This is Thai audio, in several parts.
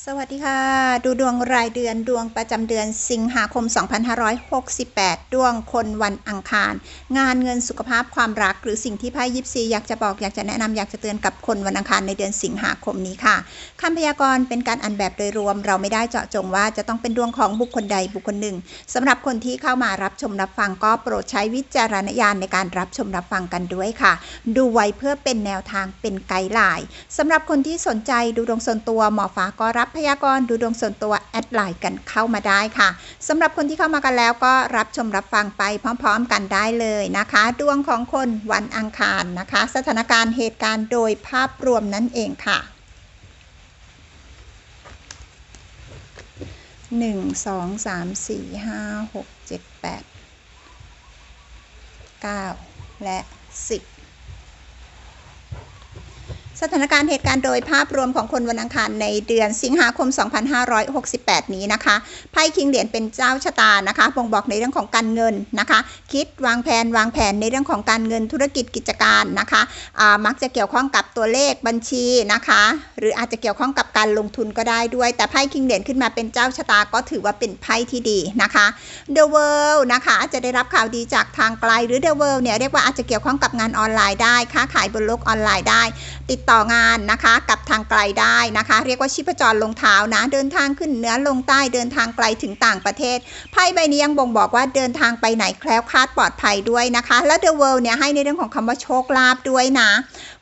สวัสดีค่ะ ดูดวงรายเดือนดวงประจำเดือนสิงหาคม 2568 ดวงคนวันอังคาร งานเงินสุขภาพความรัก หรือสิ่งที่ไพ่ยิปซีอยากจะบอกอยากจะแนะนำอยากจะเตือนกับคนวันอังคารในเดือนสิงหาคมนี้ค่ะคำพยากรณ์เป็นการอ่านแบบโดยรวม เราไม่ได้เจาะจงว่าจะต้องเป็นดวงของบุคคลใดบุคคลหนึ่งสำหรับคนที่เข้ามารับชมรับฟังก็โปรดใช้วิจารณญาณในการรับชมรับฟังกันด้วยค่ะ ดูไว้เพื่อเป็นแนวทางเป็นไกด์ไลน์สำหรับคนที่สนใจดูดวงส่วนตัวหมอฟ้าก็รับพยากรณ์ดูดวงส่วนตัวแอดไลน์กันเข้ามาได้ค่ะสำหรับคนที่เข้ามากันแล้วก็รับชมรับฟังไปพร้อมๆกันได้เลยนะคะ ดวงของคนวันอังคารนะคะ สถานการณ์เหตุการณ์โดยภาพรวมนั่นเองค่ะหนึ่งสองสามสี่ห้าหกเจ็ดแปดเก้าและสิบ สถานการณ์เหตุการณ์โดยภาพรวมของคนวันอังคารในเดือนสิงหาคม 2568 นี้นะคะ ไพ่คิงเหรียญเป็นเจ้าชะตานะคะบ่งบอกในเรื่องของการเงินนะคะ คิดวางแผนวางแผนในเรื่องของการเงินธุรกิจกิจการนะคะามักจะเกี่ยวข้องกับตัวเลขบัญชีนะคะ หรืออาจจะเกี่ยวข้องกับการลงทุนก็ได้ด้วย แต่ไพ่คิงเหรียญขึ้นมาเป็นเจ้าชะตาก็ถือว่าเป็นไพ่ที่ดีนะคะ The World นะคะอาจะได้รับข่าวดีจากทางไกลหรือ The World เนี่ยเรียกว่าอาจจะเกี่ยวข้องกับงานออนไลน์ได้ค้าขายบนโลกออนไลน์ได้ ติดต่อ่องานนะคะกับทางไกลได้นะคะ เรียกว่าชีพจรลงเท้านะ เดินทางขึ้นเหนือลงใต้เดินทางไกลถึงต่างประเทศไพ่ใบนี้ยังบ่งบอกว่าเดินทางไปไหนแคล้วคลาดปลอดภัยด้วยนะคะ และ The World เนี่ยให้ในเรื่องของคำว่าโชคลาภด้วยนะ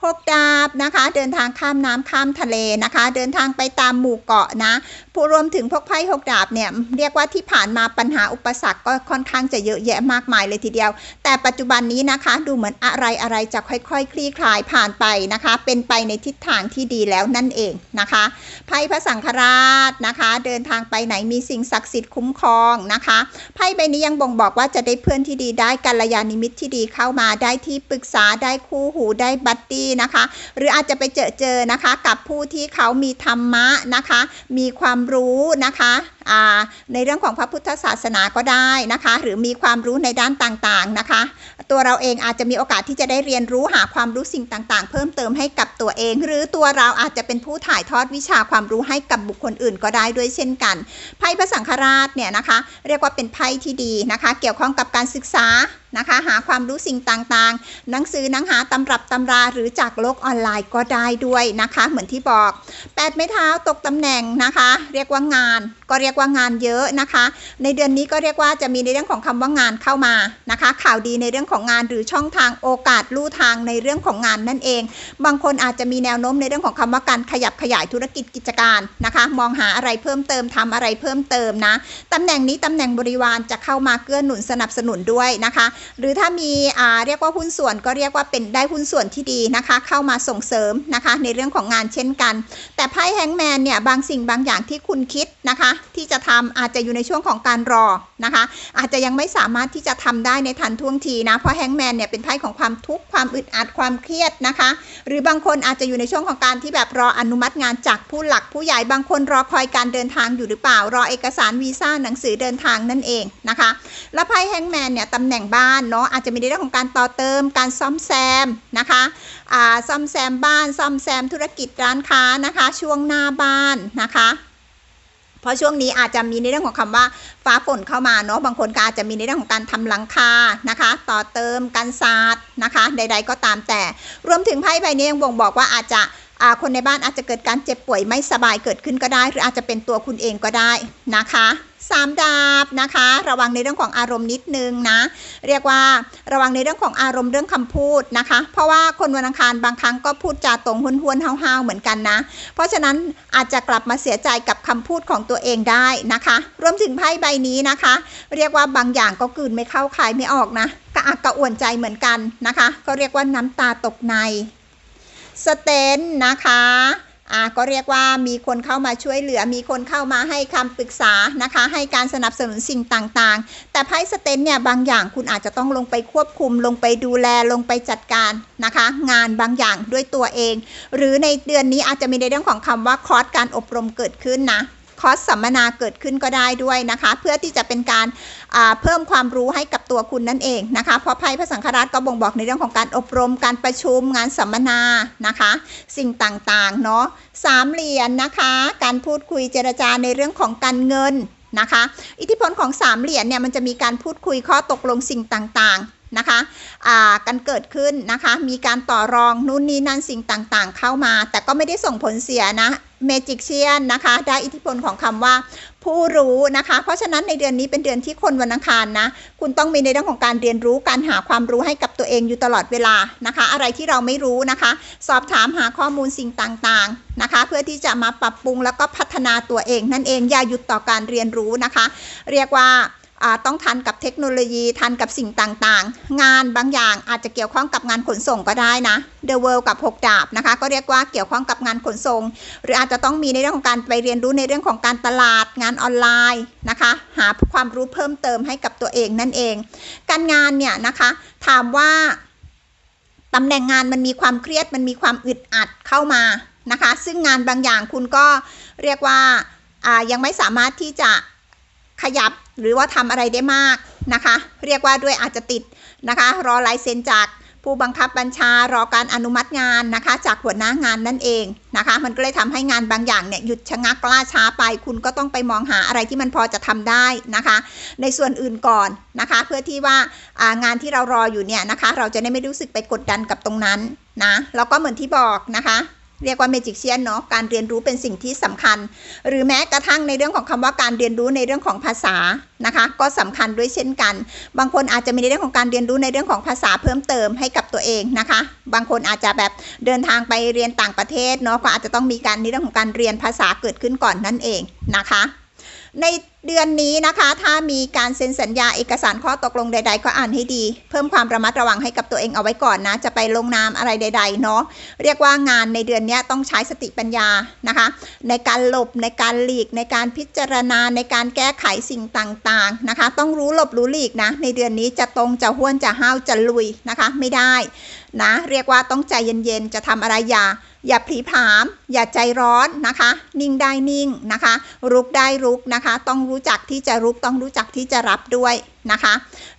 หกดาบนะคะ เดินทางข้ามน้ำข้ามทะเลนะคะ เดินทางไปตามหมู่เกาะนะผู้รวมถึงพวกไพ่หกดาบเนี่ยเรียกว่าที่ผ่านมาปัญหาอุปสรรคก็ค่อนข้างจะเยอะแยะมากมายเลยทีเดียว แต่ปัจจุบันนี้นะคะ ดูเหมือนอะไรอะไรจะค่อยๆคคลี่คลายผ่านไปนะคะ เป็นไปในทิศทางที่ดีแล้วนั่นเองนะคะไพ่พระสังฆราชนะคะ เดินทางไปไหนมีสิ่งศักดิ์สิทธิ์คุ้มครองนะคะไพ่ใบนี้ยังบ่งบอกว่าจะได้เพื่อนที่ดีได้กัลยาณมิตรที่ดีเข้ามาได้ที่ปรึกษาได้คู่หูได้บัดดี้นะคะ หรืออาจจะไปเจอเจอนะคะ กับผู้ที่เขามีธรรมะนะคะ มีความรู้นะคะในเรื่องของพระพุทธศาสนาก็ได้นะคะ หรือมีความรู้ในด้านต่างๆนะคะ ตัวเราเองอาจจะมีโอกาสที่จะได้เรียนรู้หาความรู้สิ่งต่างๆ เพิ่มเติมให้กับตัวเอง หรือตัวเราอาจจะเป็นผู้ถ่ายทอดวิชาความรู้ให้กับบุคคลอื่นก็ได้ด้วยเช่นกันไพ่พระสังฆราชเนี่ยนะคะ เรียกว่าเป็นไพ่ที่ดีนะคะ เกี่ยวข้องกับการศึกษานะคะหาความรู้สิ่งต่างๆ หนังสือหนังหาตำรับตำราหรือจากโลกออนไลน์ก็ได้ด้วยนะคะ เหมือนที่บอก8ไม้เท้าตกตำแหน่งนะคะ เรียกว่างานก็เรียกยกว่างานเยอะนะคะ ในเดือนนี้ก็เรียกว่าจะมีในเรื่องของคำว่างานเข้ามานะคะ ข่าวดีในเรื่องของงานหรือช่องทางโอกาสลู่ทางในเรื่องของงานนั่นเอง บางคนอาจจะมีแนวโน้มในเรื่องของคำว่าการขยับขยายธุรกิจกิจการนะคะ มองหาอะไรเพิ่มเติมทำอะไรเพิ่มเติมนะตำแหน่งนี้ตำแหน่งบริวารจะเข้ามาเกื้อหนุนสนับสนุนด้วยนะคะ หรือถ้ามีอ่าเรียกว่าหุ้นส่วนก็เรียกว่าเป็นได้หุ้นส่วนที่ดีนะคะ เข้ามาส่งเสริมนะคะ ในเรื่องของงานเช่นกัน แต่ไพ่แฮงแมนเนี่ยบางสิ่งบางอย่างที่คุณคิดนะคะที่จะทำอาจจะอยู่ในช่วงของการรอนะคะ อาจจะยังไม่สามารถที่จะทำได้ในทันท่วงทีนะ เพราะแฮงแมนเนี่ยเป็นไพ่ของความทุกข์ความอึดอัดความเครียดนะคะ หรือบางคนอาจจะอยู่ในช่วงของการที่แบบรออนุมัติงานจากผู้หลักผู้ใหญ่บางคนรอคอยการเดินทางอยู่หรือเปล่า รอเอกสารวีซ่าหนังสือเดินทางนั่นเองนะคะแล้วไพ่แฮงแมนเนี่ยตำแหน่งบ้านเนาะอาจจะมีในเรื่องของการต่อเติมการซ่อมแซมนะคะซ่อมแซมบ้านซ่อมแซมธุรกิจร้านค้านะคะ ช่วงหน้าบ้านนะคะ เพราะช่วงนี้อาจจะมีในเรื่องของคำว่าฟ้าฝนเข้ามาเนาะบางคนก็อาจจะมีในเรื่องของการทำหลังคานะคะ ต่อเติมการสาดนะคะ ใด ๆ ก็ตามแต่ รวมถึงไพ่ใบนี้ยังบ่งบอกว่าอาจจะคนในบ้านอาจจะเกิดการเจ็บป่วยไม่สบายเกิดขึ้นก็ได้ หรืออาจจะเป็นตัวคุณเองก็ได้นะคะ สามดาบนะคะ ระวังในเรื่องของอารมณ์นิดนึงนะ เรียกว่าระวังในเรื่องของอารมณ์เรื่องคำพูดนะคะ เพราะว่าคนวันอังคารบางครั้งก็พูดจาตรงห้วนห้วนห้าวๆเหมือนกันนะ เพราะฉะนั้นอาจจะกลับมาเสียใจกับคำพูดของตัวเองได้นะคะ รวมถึงไพ่ใบนี้นะคะ เรียกว่าบางอย่างก็กืนไม่เข้าคายไม่ออกนะกระอักกระอ่วนใจเหมือนกันนะคะ ก็เรียกว่าน้ำตาตกในสเตนนะคะ ก็เรียกว่ามีคนเข้ามาช่วยเหลือ มีคนเข้ามาให้คำปรึกษานะคะ ให้การสนับสนุนสิ่งต่างๆ แต่ไพ่สเตนเนี่ยบางอย่างคุณอาจจะต้องลงไปควบคุม ลงไปดูแลลงไปจัดการนะคะ งานบางอย่างด้วยตัวเอง หรือในเดือนนี้อาจจะมีในเรื่องของคำว่าคอร์สการอบรมเกิดขึ้นนะ คอร์สสัมมนาเกิดขึ้นก็ได้ด้วยนะคะ เพื่อที่จะเป็นการเพิ่มความรู้ให้กับตัวคุณนั่นเองนะคะ เพราะไพ่พระสังฆราชก็บ่งบอกในเรื่องของการอบรมการประชุมงานสัมมนานะคะ สิ่งต่างๆเนาะสามเหรียญนะคะ การพูดคุยเจรจาในเรื่องของการเงินนะคะ อิทธิพลของสามเหรียญเนี่ยมันจะมีการพูดคุยข้อตกลงสิ่งต่างๆ นะคะอ่ากันเกิดขึ้นนะคะ มีการต่อรองนู่นนี่นั่นสิ่งต่างๆ เข้ามา แต่ก็ไม่ได้ส่งผลเสียนะเมจิกเชียนนะคะ ได้อิทธิพลของคำว่าผู้รู้นะคะ เพราะฉะนั้นในเดือนนี้เป็นเดือนที่คนวันอังคารนะ คุณต้องมีในเรื่องของการเรียนรู้การหาความรู้ให้กับตัวเองอยู่ตลอดเวลานะคะ อะไรที่เราไม่รู้นะคะ สอบถามหาข้อมูลสิ่งต่างๆนะคะ เพื่อที่จะมาปรับปรุงแล้วก็พัฒนาตัวเองนั่นเองอย่าหยุดต่อการเรียนรู้นะคะ เรียกว่าอ่า ต้องทันกับเทคโนโลยีทันกับสิ่งต่างๆ งานบางอย่างอาจจะเกี่ยวข้องกับงานขนส่งก็ได้นะ The World กับ 6 ดาบนะคะ ก็เรียกว่าเกี่ยวข้องกับงานขนส่ง หรืออาจจะต้องมีในเรื่องของการไปเรียนรู้ในเรื่องของการตลาดงานออนไลน์นะคะ หาความรู้เพิ่มเติมให้กับตัวเองนั่นเอง การงานเนี่ยนะคะถามว่าตำแหน่งงานมันมีความเครียดมันมีความอึดอัดเข้ามานะคะ ซึ่งงานบางอย่างคุณก็เรียกว่าอ่ายังไม่สามารถที่จะ ขยับหรือว่าทำอะไรได้มากนะคะ เรียกว่าด้วยอาจจะติดนะคะ รอลายเซ็นจากผู้บังคับบัญชารอการอนุมัติงานนะคะ จากหัวหน้างานนั่นเองนะคะ มันก็เลยทำให้งานบางอย่างเนี่ยหยุดชะงักล่าช้าไป คุณก็ต้องไปมองหาอะไรที่มันพอจะทำได้นะคะ ในส่วนอื่นก่อนนะคะ เพื่อที่ว่างานที่เรารออยู่เนี่ยนะคะ เราจะได้ไม่รู้สึกไปกดดันกับตรงนั้นนะแล้วก็เหมือนที่บอกนะคะ เรียกว่าเมจิกเชียนเนาะการเรียนรู้เป็นสิ่งที่สำคัญ หรือแม้กระทั่งในเรื่องของคำว่าการเรียนรู้ในเรื่องของภาษานะคะ ก็สำคัญด้วยเช่นกัน บางคนอาจจะมีในเรื่องของการเรียนรู้ในเรื่องของภาษาเพิ่มเติมให้กับตัวเองนะคะ บางคนอาจจะแบบเดินทางไปเรียนต่างประเทศเนาะก็อาจจะต้องมีการในเรื่องของการเรียนภาษาเกิดขึ้นก่อนนั่นเองนะคะ ในเดือนนี้นะคะ ถ้ามีการเซ็นสัญญาเอกสารข้อตกลงใด ๆ ก็อ่านให้ดี เพิ่มความระมัดระวังให้กับตัวเองเอาไว้ก่อนนะ จะไปลงนามอะไรใด ๆ เนาะเรียกว่างานในเดือนนี้ต้องใช้สติปัญญานะคะ ในการหลบในการหลีก ในการพิจารณาในการแก้ไขสิ่งต่างๆนะคะ ต้องรู้หลบรู้หลีกนะ ในเดือนนี้จะตรงจะห้วนจะห้าวจะลุยนะคะ ไม่ได้นะเรียกว่าต้องใจเย็นๆ จะทำอะไรอย่าอย่าผลีผาม อย่าใจร้อนนะคะ นิ่งได้นิ่งนะคะ รุกได้รุกนะคะ ต้องรู้จักที่จะรุกต้องรู้จักที่จะรับด้วยนะคะ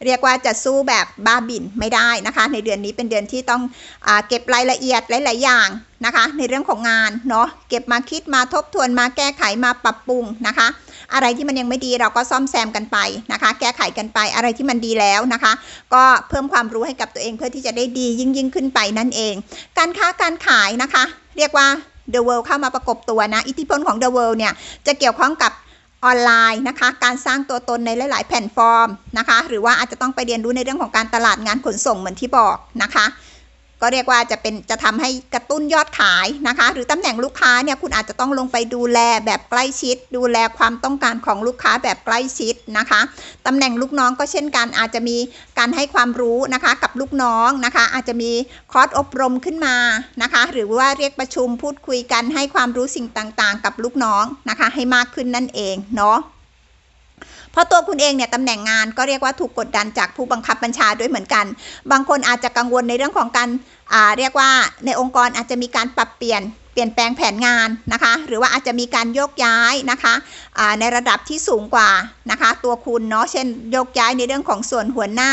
เรียกว่าจะสู้แบบบ้าบินไม่ได้นะคะ ในเดือนนี้เป็นเดือนที่ต้องอเก็บรายละเอียดหลาย ๆ อย่างนะคะ ในเรื่องของงานเนาะเก็บมาคิดมาทบทวนมาแก้ไขมาปรับปรุงนะคะ อะไรที่มันยังไม่ดีเราก็ซ่อมแซมกันไปนะคะ แก้ไขกันไปอะไรที่มันดีแล้วนะคะ ก็เพิ่มความรู้ให้กับตัวเองเพื่อที่จะได้ดียิ่งยิ่งขึ้นไปนั่นเอง การค้าการขายนะคะ เรียกว่า The World เข้ามาประกบตัวนะ อิทธิพลของ The World เนี่ย จะเกี่ยวข้องกับ ออนไลน์นะคะ การสร้างตัวตนในหลาย ๆ แพลตฟอร์มนะคะ หรือว่าอาจจะต้องไปเรียนรู้ในเรื่องของการตลาดงานขนส่งเหมือนที่บอกนะคะ ก็เรียกว่าจะเป็นจะทำให้กระตุ้นยอดขายนะคะ หรือตำแหน่งลูกค้าเนี่ยคุณอาจจะต้องลงไปดูแลแบบใกล้ชิด ดูแลความต้องการของลูกค้าแบบใกล้ชิดนะคะตำแหน่งลูกน้องก็เช่นกันอาจจะมีการให้ความรู้นะคะกับลูกน้องนะคะ อาจจะมีคอร์สอบรมขึ้นมานะคะ หรือว่าเรียกประชุมพูดคุยกันให้ความรู้สิ่งต่างๆ กับลูกน้องนะคะ ให้มากขึ้นนั่นเองเนาะ เพราะตัวคุณเองเนี่ยตำแหน่งงานก็เรียกว่าถูกกดดันจากผู้บังคับบัญชาด้วยเหมือนกัน บางคนอาจจะกังวลในเรื่องของการอ่าเรียกว่าในองค์กรอาจจะมีการปรับเปลี่ยนเปลี่ยนแปลงแผนงานนะคะ หรือว่าอาจจะมีการโยกย้ายนะคะในระดับที่สูงกว่านะคะ ตัวคุณเนาะเช่นโยกย้ายในเรื่องของส่วนหัวหน้า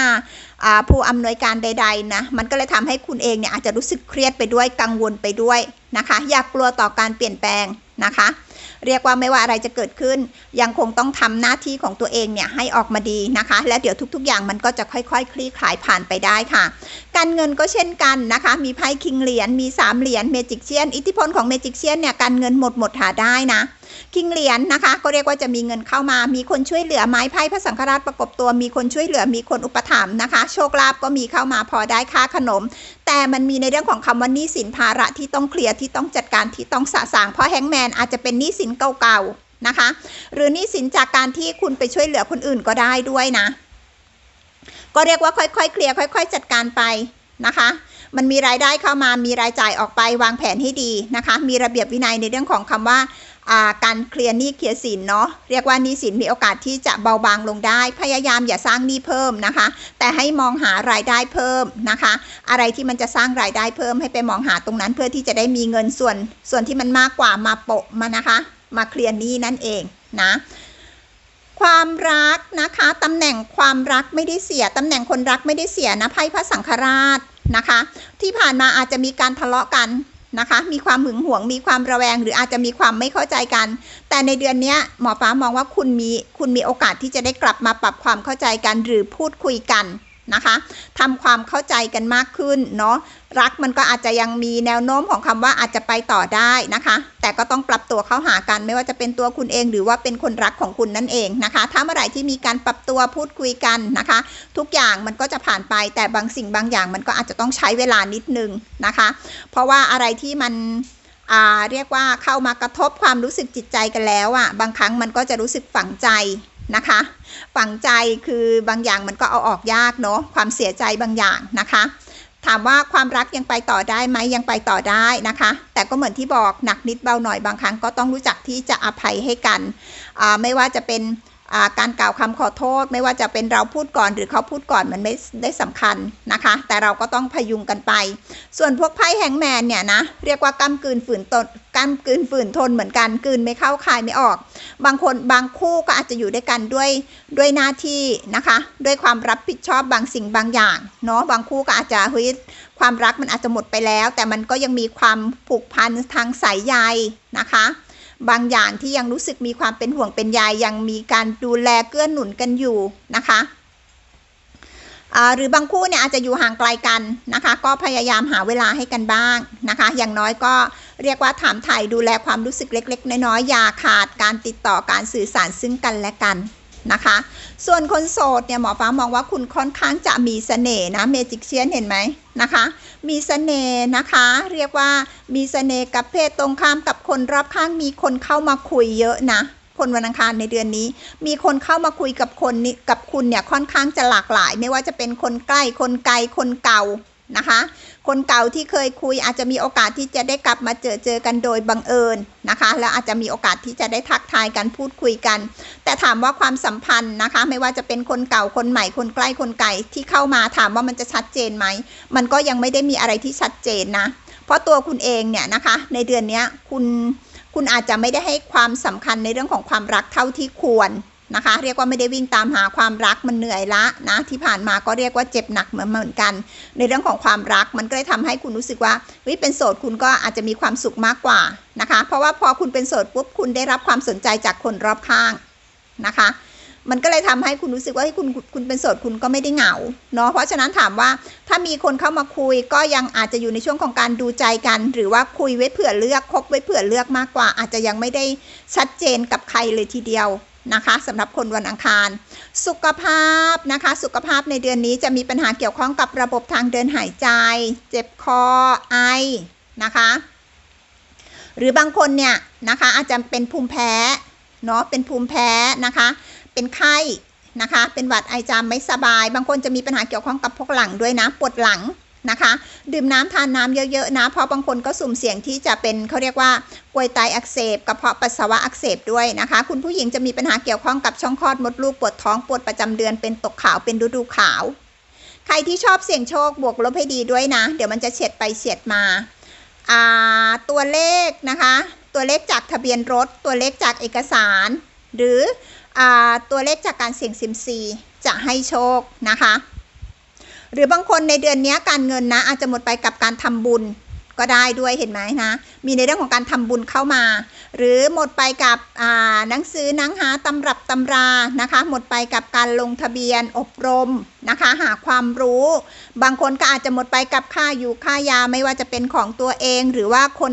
ผู้อำนวยการใดๆนะมันก็เลยทำให้คุณเองเนี่ยอาจจะรู้สึกเครียดไปด้วยกังวลไปด้วยนะคะ อย่ากกลัวต่อการเปลี่ยนแปลงนะคะ เรียกว่าไม่ว่าอะไรจะเกิดขึ้น ยังคงต้องทำหน้าที่ของตัวเองเนี่ยให้ออกมาดีนะคะ และเดี๋ยวทุกๆ อย่างมันก็จะค่อยๆคลี่คลายผ่านไปได้ค่ะ การเงินก็เช่นกันนะคะ มีไพ่คิงเหรียญมีสามเหรียญเมจิกเชียนอิทธิพลของเมจิกเชียนเนี่ยการเงินหมดหมดหาได้นะ คิงเหรียญนะคะ ก็เรียกว่าจะมีเงินเข้ามา มีคนช่วยเหลือไม้ไพ่พระสังฆราชประกบตัว มีคนช่วยเหลือมีคนอุปถัมภ์นะคะ โชคลาภก็มีเข้ามาพอได้ค่าขนม แต่มันมีในเรื่องของคำว่าหนี้สินภาระที่ต้องเคลียร์ที่ต้องจัดการที่ต้องสะสางเพราะแฮงแมนอาจจะเป็นหนี้สินเก่าๆนะคะ หรือหนี้สินจากการที่คุณไปช่วยเหลือคนอื่นก็ได้ด้วยนะ ก็เรียกว่าค่อยๆเคลียร์ค่อย ๆ จัดการไปนะคะมันมีรายได้เข้ามามีรายจ่ายออกไปวางแผนให้ดีนะคะ มีระเบียบวินัยในเรื่องของคำว่าอ่า การเคลียร์หนี้เคลียร์สินเนาะเรียกว่าหนี้สินมีโอกาสที่จะเบาบางลงได้ พยายามอย่าสร้างหนี้เพิ่มนะคะ แต่ให้มองหารายได้เพิ่มนะคะ อะไรที่มันจะสร้างรายได้เพิ่มให้ไปมองหาตรงนั้น เพื่อที่จะได้มีเงินส่วนส่วนที่มันมากกว่ามาโปะมานะคะ มาเคลียร์หนี้นั่นเองนะความรักนะคะตำแหน่งความรักไม่ได้เสียตำแหน่งคนรักไม่ได้เสียนะไพ่พระสังฆราชนะคะ ที่ผ่านมาอาจจะมีการทะเลาะกัน นะคะ มีความหึงหวง มีความระแวง หรืออาจจะมีความไม่เข้าใจกัน แต่ในเดือนนี้หมอฟ้ามองว่าคุณมีคุณมีโอกาสที่จะได้กลับมาปรับความเข้าใจกันหรือพูดคุยกัน นะคะทำความเข้าใจกันมากขึ้นเนาะรักมันก็อาจจะยังมีแนวโน้มของคำว่าอาจจะไปต่อได้นะคะ แต่ก็ต้องปรับตัวเข้าหากันไม่ว่าจะเป็นตัวคุณเองหรือว่าเป็นคนรักของคุณนั่นเองนะคะ ถ้าเมื่อไหร่ที่มีการปรับตัวพูดคุยกันนะคะ ทุกอย่างมันก็จะผ่านไปแต่บางสิ่งบางอย่างมันก็อาจจะต้องใช้เวลานิดนึงนะคะ เพราะว่าอะไรที่มันเรียกว่าเข้ามากระทบความรู้สึกจิตใจกันแล้วอะ่ะบางครั้งมันก็จะรู้สึกฝังใจ นะคะ ฝังใจคือบางอย่างมันก็เอาออกยากเนาะความเสียใจบางอย่างนะคะ ถามว่าความรักยังไปต่อได้ไหมยังไปต่อได้นะคะ แต่ก็เหมือนที่บอกหนักนิดเบาหน่อยบางครั้งก็ต้องรู้จักที่จะอภัยให้กันไม่ว่าจะเป็น การกล่าวคำขอโทษ ไม่ว่าจะเป็นเราพูดก่อนหรือเขาพูดก่อนมันไม่ได้สำคัญนะคะ แต่เราก็ต้องพยุงกันไป ส่วนพวกไพ่แฮงแมนเนี่ยนะเรียกว่ากำกืนฝืนตนกำกืนฝืนทนเหมือนกันกืนไม่เข้าคายไม่ออก บางคนบางคู่ก็อาจจะอยู่ด้วยกันด้วยด้วยหน้าที่นะคะ ด้วยความรับผิดชอบบางสิ่งบางอย่างเนาะบางคู่ก็อาจจะเฮ้ยความรักมันอาจจะหมดไปแล้ว แต่มันก็ยังมีความผูกพันทางสายใยนะคะ บางอย่างที่ยังรู้สึกมีความเป็นห่วงเป็นใยยังมีการดูแลเกื้อหนุนกันอยู่นะคะหรือบางคู่เนี่ยอาจจะอยู่ห่างไกลกันนะคะ ก็พยายามหาเวลาให้กันบ้างนะคะ อย่างน้อยก็เรียกว่าถามไถ่ดูแลความรู้สึกเล็ก ๆ น้อยๆอย่าขาดการติดต่อการสื่อสารซึ่งกันและกัน นะคะ ส่วนคนโสดเนี่ยหมอฟ้ามองว่าคุณค่อนข้างจะมีเสน่ห์นะเมจิกเชียนเห็นไหมนะคะ มีเสน่ห์นะคะ เรียกว่ามีเสน่ห์กับเพศตรงข้ามกับคนรอบข้างมีคนเข้ามาคุยเยอะนะคนวันอังคารในเดือนนี้ มีคนเข้ามาคุยกับคนนี้กับคุณเนี่ยค่อนข้างจะหลากหลาย ไม่ว่าจะเป็นคนใกล้คนไกลคนเก่า นะคะ คนเก่าที่เคยคุยอาจจะมีโอกาสที่จะได้กลับมาเจอเจอกันโดยบังเอิญนะคะ แล้วอาจจะมีโอกาสที่จะได้ทักทายกันพูดคุยกัน แต่ถามว่าความสัมพันธ์นะคะ ไม่ว่าจะเป็นคนเก่าคนใหม่คนใกล้คนไกลที่เข้ามาถามว่ามันจะชัดเจนไหมมันก็ยังไม่ได้มีอะไรที่ชัดเจนนะ เพราะตัวคุณเองเนี่ยนะคะ ในเดือนนี้คุณคุณอาจจะไม่ได้ให้ความสำคัญในเรื่องของความรักเท่าที่ควร นะคะ เรียกว่าไม่ได้วิ่งตามหาความรักมันเหนื่อยละนะที่ผ่านมาก็เรียกว่าเจ็บหนักเหมือนเหมือนกัน ในเรื่องของความรักมันก็เลยทำให้คุณรู้สึกว่าเฮ้ยเป็นโสดคุณก็อาจจะมีความสุขมากกว่านะคะ เพราะว่าพอคุณเป็นโสดปุ๊บคุณได้รับความสนใจจากคนรอบข้างนะคะมันก็เลยทำให้คุณรู้สึกว่าให้คุณคุณเป็นโสดคุณก็ไม่ได้เหงาเนาะเพราะฉะนั้นถามว่าถ้ามีคนเข้ามาคุยก็ยังอาจจะอยู่ในช่วงของการดูใจกัน หรือว่าคุยไว้เผื่อเลือกคบไว้เผื่อเลือกมากกว่า อาจจะยังไม่ได้ชัดเจนกับใครเลยทีเดียว นะคะสำหรับคนวันอังคาร สุขภาพนะคะ สุขภาพในเดือนนี้จะมีปัญหาเกี่ยวข้องกับระบบทางเดินหายใจ เจ็บคอไอนะคะ หรือบางคนเนี่ยนะคะอาจจะเป็นภูมิแพ้เนาะเป็นภูมิแพ้นะคะ เป็นไข้นะคะ เป็นหวัดไอจามไม่สบาย บางคนจะมีปัญหาเกี่ยวข้องกับพวกหลังด้วยนะปวดหลัง นะคะ ดื่มน้ำทานน้ำเยอะๆนะ เพราะบางคนก็สุ่มเสี่ยงที่จะเป็นเขาเรียกว่ากลวยไตอักเสบกระเพาะปัสสาวะอักเสบด้วยนะคะ คุณผู้หญิงจะมีปัญหาเกี่ยวข้องกับช่องคลอดมดลูกปวดท้องปวดประจำเดือนเป็นตกขาวเป็นฤดูขาว ใครที่ชอบเสี่ยงโชคบวกลบให้ดีด้วยนะ เดี๋ยวมันจะเฉียดไปเฉียดมาตัวเลขนะคะ ตัวเลขจากทะเบียนรถ ตัวเลขจากเอกสาร หรืออตัวเลขจากการเสี่ยงซิมซีจะให้โชคนะคะ หรือบางคนในเดือนนี้การเงินนะ อาจจะหมดไปกับการทำบุญก็ได้ด้วยเห็นไหมนะ มีในเรื่องของการทำบุญเข้ามา หรือหมดไปกับอ่าหนังสือหนังหาตำรับตำรานะคะ หมดไปกับการลงทะเบียนอบรมนะคะ หาความรู้ บางคนก็อาจจะหมดไปกับค่าอยู่ค่ายาไม่ว่าจะเป็นของตัวเอง หรือว่าคน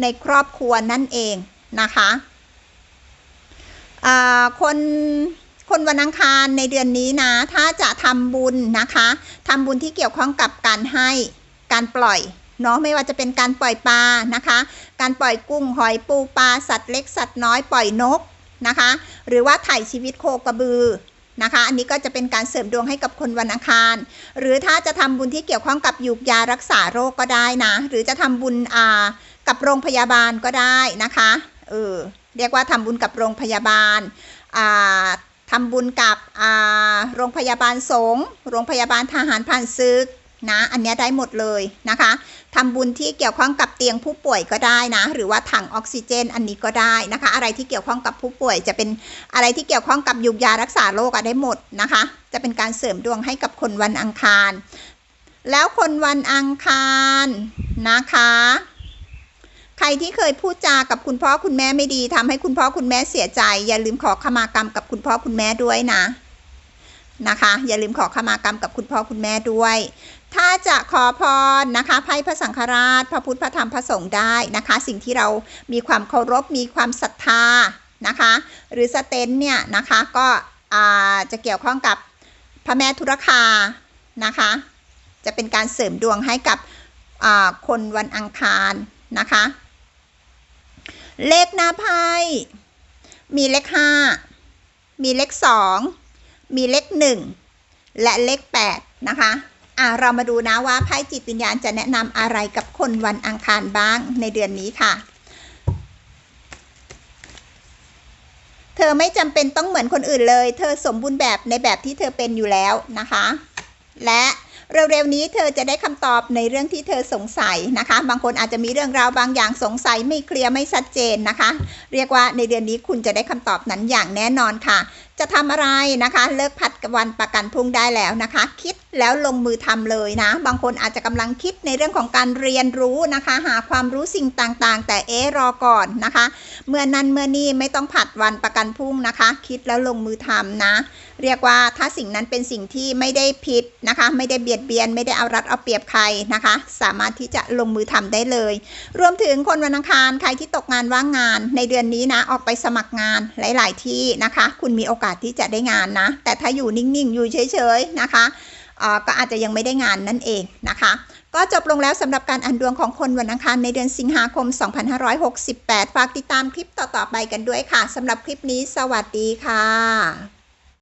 ในครอบครัวนั่นเองนะคะคน คนวันอังคารในเดือนนี้นะ ถ้าจะทำบุญนะคะทำบุญที่เกี่ยวข้องกับการให้การปล่อยเนาะไม่ว่าจะเป็นการปล่อยปลานะคะ การปล่อยกุ้งหอยปูปลาสัตว์เล็กสัตว์น้อยปล่อยนกนะคะ หรือว่าถ่ายชีวิตโคกระบือนะคะ อันนี้ก็จะเป็นการเสริมดวงให้กับคนวันอังคาร หรือถ้าจะทำบุญที่เกี่ยวข้องกับยุกยารักษาโรคก็ได้นะ หรือจะทำบุญอ่ากับโรงพยาบาลก็ได้นะคะเออเรียกว่าทำบุญกับโรงพยาบาลอ่า ทำบุญกับโรงพยาบาลสงฆ์โรงพยาบาลทหารผ่านศึกนะ อันนี้ได้หมดเลยนะคะทำบุญที่เกี่ยวข้องกับเตียงผู้ป่วยก็ได้นะ หรือว่าถังออกซิเจน อันนี้ก็ได้นะคะ อะไรที่เกี่ยวข้องกับผู้ป่วย จะเป็นอะไรที่เกี่ยวข้องกับยุกยารักษาโรคอะได้หมดนะคะ จะเป็นการเสริมดวงให้กับคนวันอังคาร แล้วคนวันอังคารนะคะ รที่เคยพูดจากับคุณพ่อคุณแม่ไม่ดีทำให้คุณพ่อคุณแม่เสียใจ อย่าลืมขอขมากรรมกับคุณพ่อคุณแม่ด้วยนะนะคะ อย่าลืมขอขมากรรมกับคุณพ่อคุณแม่ด้วย ถ้าจะขอพรนะคะไพ่พระสังฆราช พระพุทธพระธรรมพระสงฆ์ได้นะคะ สิ่งที่เรามีความเคารพมีความศรัทธานะคะ หรือสเตนเนี่ยนะคะก็จะเกี่ยวข้องกับพระแม่ธุรคานะคะ จะเป็นการเสริมดวงให้กับคนวันอังคารนะคะ เลขหน้าไพ่มีเลขห้ามีเลขสองมีเลขหนึ่งและเลขแปดนะคะอะเรามาดูนะว่าไพ่จิตวิญญาณจะแนะนำอะไรกับคนวันอังคารบ้างในเดือนนี้ค่ะ เธอไม่จำเป็นต้องเหมือนคนอื่นเลย เธอสมบูรณ์แบบในแบบที่เธอเป็นอยู่แล้วนะคะ และ เร็วๆนี้เธอจะได้คำตอบในเรื่องที่เธอสงสัยนะคะ บางคนอาจจะมีเรื่องราวบางอย่างสงสัยไม่เคลียร์ไม่ชัดเจนนะคะ เรียกว่าในเดือนนี้คุณจะได้คำตอบนั้นอย่างแน่นอนค่ะ จะทำอะไรนะคะ เลิกพัดวันประกันพรุ่งได้แล้วนะคะ คิด แล้วลงมือทำเลยนะ บางคนอาจจะกำลังคิดในเรื่องของการเรียนรู้นะคะ หาความรู้สิ่งต่างๆ แต่เอ๊รอก่อนนะคะ เมื่อนั้นเมื่อนี้ไม่ต้องผัดวันประกันพรุ่งนะคะ คิดแล้วลงมือทำนะ เรียกว่าถ้าสิ่งนั้นเป็นสิ่งที่ไม่ได้ผิดนะคะ ไม่ได้เบียดเบียน ไม่ได้เอารัดเอาเปรียบใครนะคะ สามารถที่จะลงมือทำได้เลย รวมถึงคนวันอังคารใครที่ตกงานว่างงาน ในเดือนนี้นะออกไปสมัครงานหลาย ๆ ที่นะคะ คุณมีโอกาสที่จะได้งานนะ แต่ถ้าอยู่นิ่งๆอยู่เฉยๆนะคะ ก็อาจจะยังไม่ได้งานนั่นเองนะคะ ก็จบลงแล้วสำหรับการอ่านดวงของคนวันอังคารในเดือนสิงหาคม 2568 ฝากติดตามคลิปต่อๆไปกันด้วยค่ะสำหรับคลิปนี้ สวัสดีค่ะ